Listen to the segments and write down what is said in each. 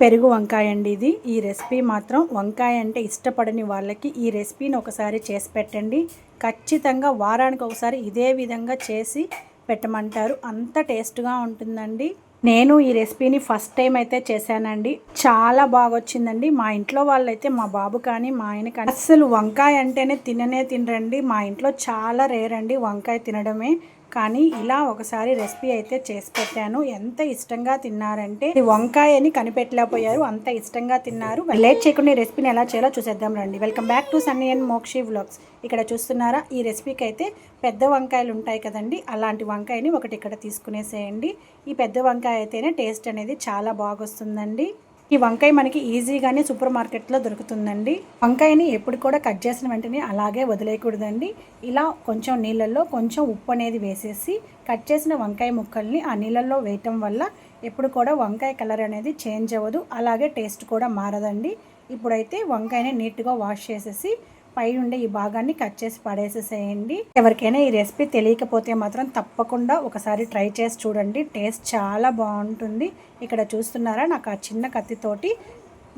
పెరుగు వంకాయ అండి ఇది. ఈ రెసిపీ మాత్రం వంకాయ అంటే ఇష్టపడని వాళ్ళకి ఈ రెసిపీని ఒకసారి చేసి పెట్టండి. ఖచ్చితంగా వారానికి ఒకసారి ఇదే విధంగా చేసి పెట్టమంటారు. అంత టేస్ట్గా ఉంటుందండి. నేను ఈ రెసిపీని ఫస్ట్ టైం అయితే చేశానండి. చాలా బాగా వచ్చిందండి మా ఇంట్లో వాళ్ళైతే మా బాబు కానీ మా ఆయన కానీ అస్సలు వంకాయ అంటేనే తిననే తినరండి. మా ఇంట్లో చాలా రేర్ అండి వంకాయ తినడమే. కానీ ఇలా ఒకసారి రెసిపీ అయితే చేసి పెట్టాను. ఎంత ఇష్టంగా తిన్నారంటే ఇది వంకాయని కనిపెట్టలేకపోయారు. అంత ఇష్టంగా తిన్నారు. లేట్ చేయకుండా ఈ రెసిపీని ఎలా చేయాలో చూసేద్దాం రండి. Welcome back to Sunny and Mokshi vlogs ఇక్కడ చూస్తున్నారా? ఈ రెసిపీకి అయితే పెద్ద వంకాయలు ఉంటాయి కదండి. అలాంటి వంకాయని ఒకటి ఇక్కడ తీసుకునేసేయండి. ఈ పెద్ద వంకాయ అయితేనే టేస్ట్ అనేది చాలా బాగొస్తుందండి. ఈ వంకాయ మనకి ఈజీగానే సూపర్ మార్కెట్లో దొరుకుతుందండి. వంకాయని ఎప్పుడు కూడా కట్ చేసిన వెంటనే అలాగే వదిలేయకూడదండి. ఇలా కొంచెం నీళ్ళల్లో కొంచెం ఉప్పు అనేది వేసేసి కట్ చేసిన వంకాయ ముక్కల్ని ఆ నీళ్ళల్లో వేయటం వల్ల ఎప్పుడు కూడా వంకాయ కలర్ అనేది చేంజ్ అవ్వదు. అలాగే టేస్ట్ కూడా మారదండి. ఇప్పుడైతే వంకాయని నీట్గా వాష్ చేసేసి పై ఉండే ఈ భాగాన్ని కట్ చేసి పడేసేసేయండి. ఎవరికైనా ఈ రెసిపీ తెలియకపోతే మాత్రం తప్పకుండా ఒకసారి ట్రై చేసి చూడండి. టేస్ట్ చాలా బాగుంటుంది. ఇక్కడ చూస్తున్నారా? నాకు ఆ చిన్న కత్తితోటి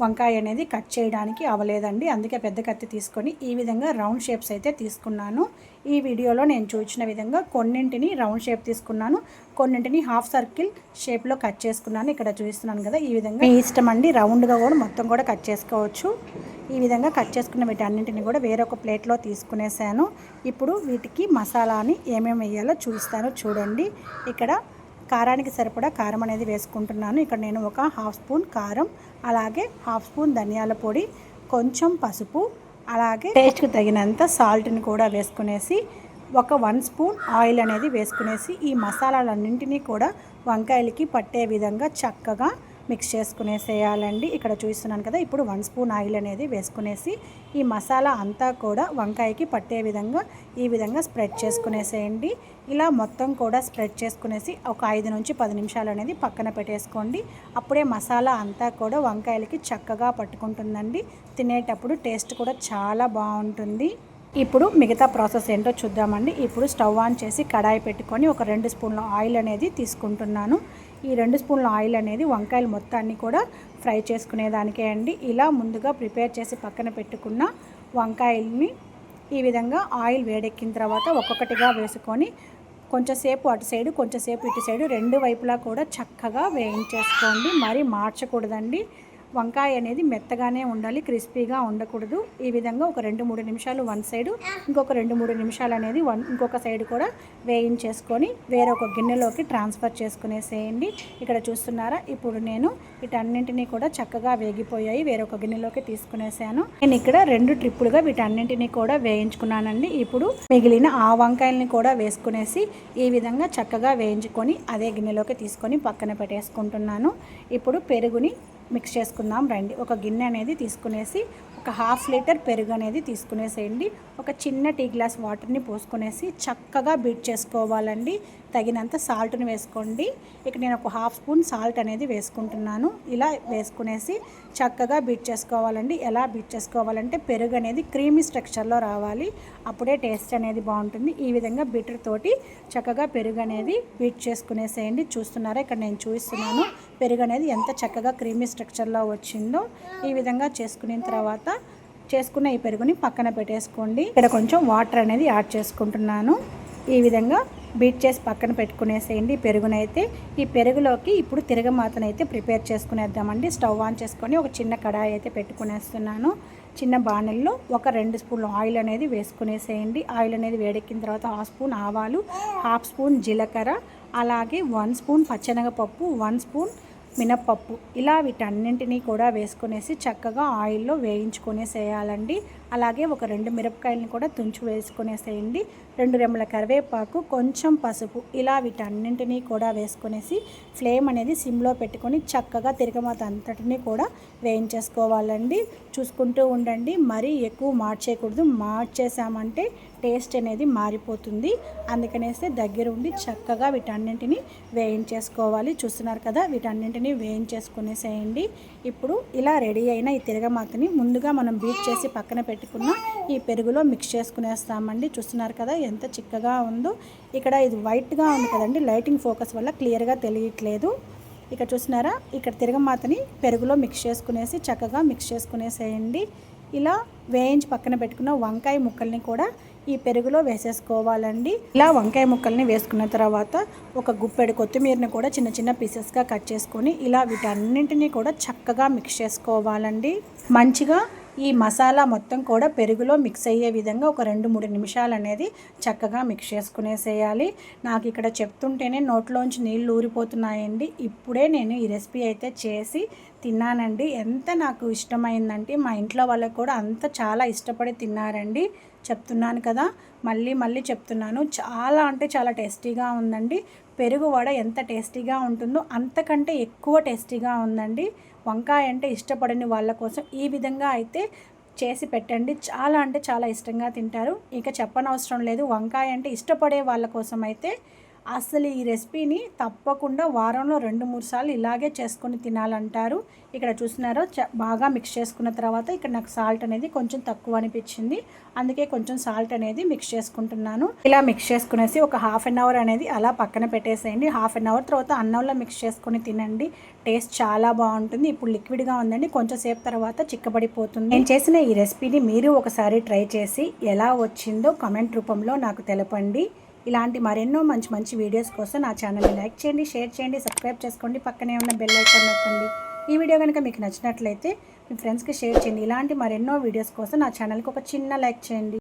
వంకాయ అనేది కట్ చేయడానికి అవ్వలేదండి అందుకే పెద్ద కత్తి తీసుకొని ఈ విధంగా రౌండ్ షేప్స్ అయితే తీసుకున్నాను. ఈ వీడియోలో నేను చూసిన విధంగా కొన్నింటిని రౌండ్ షేప్ తీసుకున్నాను. కొన్నింటిని హాఫ్ సర్కిల్ షేప్లో కట్ చేసుకున్నాను. ఇక్కడ చూస్తున్నాను కదా ఈ విధంగా మీ ఇష్టం అండి రౌండ్గా కూడా మొత్తం కూడా కట్ చేసుకోవచ్చు. ఈ విధంగా కట్ చేసుకున్న వీటన్నింటిని కూడా వేరొక ప్లేట్లో తీసుకునేసాను. ఇప్పుడు వీటికి మసాలాని ఏమేమి వేయాలో చూపిస్తాను చూడండి. ఇక్కడ కారానికి సరిపడా కారం అనేది వేసుకుంటున్నాను. ఇక్కడ నేను ఒక హాఫ్ స్పూన్ కారం అలాగే హాఫ్ స్పూన్ ధనియాల పొడి కొంచెం పసుపు అలాగే టేస్ట్కి తగినంత సాల్ట్ని కూడా వేసుకునేసి ఒక వన్ స్పూన్ ఆయిల్ అనేది వేసుకునేసి ఈ మసాలాలన్నింటినీ కూడా వంకాయలకి పట్టే విధంగా చక్కగా మిక్స్ చేసుకునేసేయాలండి. ఇక్కడ చూస్తున్నాను కదా ఇప్పుడు వన్ స్పూన్ ఆయిల్ అనేది వేసుకునేసి ఈ మసాలా అంతా కూడా వంకాయకి పట్టే విధంగా ఈ విధంగా స్ప్రెడ్ చేసుకునేసేయండి. ఇలా మొత్తం కూడా స్ప్రెడ్ చేసుకునేసి ఒక ఐదు నుంచి పది నిమిషాలు అనేది పక్కన పెట్టేసుకోండి. అప్పుడే మసాలా అంతా కూడా వంకాయలకి చక్కగా పట్టుకుంటుందండి. తినేటప్పుడు టేస్ట్ కూడా చాలా బాగుంటుంది. ఇప్పుడు మిగతా ప్రాసెస్ ఏంటో చూద్దామండి. ఇప్పుడు స్టవ్ ఆన్ చేసి కడాయి పెట్టుకొని ఒక రెండు స్పూన్ల ఆయిల్ అనేది తీసుకుంటున్నాను. ఈ రెండు స్పూన్ల ఆయిల్ అనేది వంకాయలు మొత్తాన్ని కూడా ఫ్రై చేసుకునేదానికే అండి. ఇలా ముందుగా ప్రిపేర్ చేసి పక్కన పెట్టుకున్న వంకాయల్ని ఈ విధంగా ఆయిల్ వేడెక్కిన తర్వాత ఒక్కొక్కటిగా వేసుకొని కొంచెంసేపు అటు సైడు కొంచెంసేపు ఇటు సైడు రెండు వైపులా కూడా చక్కగా వేయించేసుకోండి. మరి మార్చకూడదండి. వంకాయ అనేది మెత్తగానే ఉండాలి క్రిస్పీగా ఉండకూడదు. ఈ విధంగా ఒక రెండు మూడు నిమిషాలు వన్ సైడ్ ఇంకొక రెండు మూడు నిమిషాలు అనేది వన్ ఇంకొక సైడ్ కూడా వేయించేసుకొని వేరొక గిన్నెలోకి ట్రాన్స్ఫర్ చేసుకునేసేయండి. ఇక్కడ చూస్తున్నారా? ఇప్పుడు నేను వీటన్నింటినీ కూడా చక్కగా వేగిపోయాయి వేరొక గిన్నెలోకి తీసుకునేసాను. నేను ఇక్కడ రెండు ట్రిప్పులుగా వీటన్నింటినీ కూడా వేయించుకున్నానండి. ఇప్పుడు మిగిలిన ఆ వంకాయల్ని కూడా వేసుకునేసి ఈ విధంగా చక్కగా వేయించుకొని అదే గిన్నెలోకి తీసుకొని పక్కన పెట్టేసుకుంటున్నాను. ఇప్పుడు పెరుగుని మిక్స్ చేసుకుందాం. రండి. ఒక గిన్నె అనేది తీసుకునేసి ఒక హాఫ్ లీటర్ పెరుగు అనేది తీసుకునేసేయండి. ఒక చిన్న టీ గ్లాస్ వాటర్ని పోసుకునేసి చక్కగా బీట్ చేసుకోవాలండి. తగినంత సాల్ట్ని వేసుకోండి. ఇక నేను ఒక హాఫ్ స్పూన్ సాల్ట్ అనేది వేసుకుంటున్నాను. ఇలా వేసుకునేసి చక్కగా బీట్ చేసుకోవాలండి. ఎలా బీట్ చేసుకోవాలంటే పెరుగు అనేది క్రీమీ స్ట్రక్చర్లో రావాలి. అప్పుడే టేస్ట్ అనేది బాగుంటుంది. ఈ విధంగా బీటర్ తోటి చక్కగా పెరుగు అనేది బీట్ చేసుకునేసేయండి. చూస్తున్నారా? ఇక్కడ నేను చూపిస్తున్నాను. పెరుగు అనేది ఎంత చక్కగా క్రీమీ స్ట్రక్చర్లో వచ్చిందో. ఈ విధంగా చేసుకున్న తర్వాత చేసుకున్న ఈ పెరుగుని పక్కన పెట్టేసుకోండి. ఇక్కడ కొంచెం వాటర్ అనేది యాడ్ చేసుకుంటున్నాను. ఈ విధంగా బీట్ చేసి పక్కన పెట్టుకునేసేయండి. పెరుగునైతే ఈ పెరుగులోకి ఇప్పుడు తిరగమాతనైతే ప్రిపేర్ చేసుకునేద్దామండి. స్టవ్ ఆన్ చేసుకొని ఒక చిన్న కడాయి అయితే పెట్టుకునేస్తున్నాను. చిన్న బాణల్లో ఒక రెండు స్పూన్లు ఆయిల్ అనేది వేసుకునేసేయండి. ఆయిల్ అనేది వేడెక్కిన తర్వాత హాఫ్ స్పూన్ ఆవాలు హాఫ్ స్పూన్ జీలకర్ర అలాగే వన్ స్పూన్ పచ్చనగపప్పు వన్ స్పూన్ మినప్పప్పు. ఇలా వీటన్నింటినీ కూడా వేసుకునేసి చక్కగా ఆయిల్లో వేయించుకునేసేయాలండి. అలాగే ఒక రెండు మిరపకాయలను కూడా తుంచి వేసుకునేసేయండి. రెండు రెమ్మల కరివేపాకు కొంచెం పసుపు. ఇలా వీటన్నింటినీ కూడా వేసుకునేసి ఫ్లేమ్ అనేది సిమ్లో పెట్టుకొని చక్కగా తిరగమాత అంతటిని కూడా వేయించేసుకోవాలండి. చూసుకుంటూ ఉండండి. మరీ ఎక్కువ మార్చేయకూడదు. మార్చేసామంటే టేస్ట్ అనేది మారిపోతుంది. అందుకనేసి దగ్గర ఉండి చక్కగా వీటన్నింటిని వేయించేసుకోవాలి. చూస్తున్నారు కదా వీటన్నింటిని వేయించేసుకునేసేయండి. ఇప్పుడు ఇలా రెడీ అయిన ఈ తిరగమాతని ముందుగా మనం బీట్ చేసి పక్కన పెట్టి పెట్టుకున్న ఈ పెరుగులో మిక్స్ చేసుకునేస్తామండి. చూస్తున్నారు కదా ఎంత చిక్కగా ఉందో. ఇక్కడ ఇది వైట్గా ఉంది కదండి. లైటింగ్ ఫోకస్ వల్ల క్లియర్గా తెలియట్లేదు. ఇక్కడ చూసినారా ఇక్కడ తిరగమాతని పెరుగులో మిక్స్ చేసుకునేసి చక్కగా మిక్స్ చేసుకునేసేయండి. ఇలా వేయించి పక్కన పెట్టుకున్న వంకాయ ముక్కల్ని కూడా ఈ పెరుగులో వేసేసుకోవాలండి. ఇలా వంకాయ ముక్కల్ని వేసుకున్న తర్వాత ఒక గుప్పెడు కొత్తిమీరని కూడా చిన్న చిన్న పీసెస్గా కట్ చేసుకొని ఇలా వీటన్నింటినీ కూడా చక్కగా మిక్స్ చేసుకోవాలండి. మంచిగా ఈ మసాలా మొత్తం కూడా పెరుగులో మిక్స్ అయ్యే విధంగా ఒక రెండు మూడు నిమిషాలు అనేది చక్కగా మిక్స్ చేసుకునేసేయాలి. నాకు ఇక్కడ చెప్తుంటేనే నోట్లోంచి నీళ్ళు ఊరిపోతున్నాయండి. ఇప్పుడే నేను ఈ రెసిపీ అయితే చేసి తిన్నానండి. ఎంత నాకు ఇష్టమైందంటే మా ఇంట్లో వాళ్ళకు కూడా అంత చాలా ఇష్టపడి తిన్నారండి. చెప్తున్నాను కదా మళ్ళీ మళ్ళీ చెప్తున్నాను. చాలా అంటే చాలా టేస్టీగా ఉందండి. పెరుగు వడ ఎంత టేస్టీగా ఉంటుందో అంతకంటే ఎక్కువ టేస్టీగా ఉందండి. వంకాయ అంటే ఇష్టపడని వాళ్ళ కోసం ఈ విధంగా అయితే చేసి పెట్టండి. చాలా అంటే చాలా ఇష్టంగా తింటారు. ఇంకా చెప్పనవసరం లేదు. వంకాయ అంటే ఇష్టపడే వాళ్ళ కోసం అయితే అసలు ఈ రెసిపీని తప్పకుండా వారంలో రెండు మూడు సార్లు ఇలాగే చేసుకొని తినాలంటారు. ఇక్కడ చూసినారో చ బాగా మిక్స్ చేసుకున్న తర్వాత ఇక్కడ నాకు సాల్ట్ అనేది కొంచెం తక్కువ అనిపించింది. అందుకే కొంచెం సాల్ట్ అనేది మిక్స్ చేసుకుంటున్నాను. ఇలా మిక్స్ చేసుకునేసి ఒక హాఫ్ అన్ అవర్ అనేది అలా పక్కన పెట్టేసేయండి. హాఫ్ అన్ అవర్ తర్వాత అన్నంలో మిక్స్ చేసుకొని తినండి. టేస్ట్ చాలా బాగుంటుంది. ఇప్పుడు లిక్విడ్గా ఉందండి. కొంచెం సేపు తర్వాత చిక్కబడిపోతుంది. నేను చేసిన ఈ రెసిపీని మీరు ఒకసారి ట్రై చేసి ఎలా వచ్చిందో కామెంట్ రూపంలో నాకు తెలపండి. ఇలాంటి మరెన్నో మంచి మంచి వీడియోస్ కోసం నా ఛానల్ని లైక్ చేయండి షేర్ చేయండి సబ్స్క్రైబ్ చేసుకోండి పక్కనే ఉన్న బెల్ ఐకాన్ నొక్కండి. ఈ వీడియో కనుక మీకు నచ్చినట్లయితే మీ ఫ్రెండ్స్కి షేర్ చేయండి. ఇలాంటి మరెన్నో వీడియోస్ కోసం నా ఛానల్కి ఒక చిన్న లైక్ చేయండి.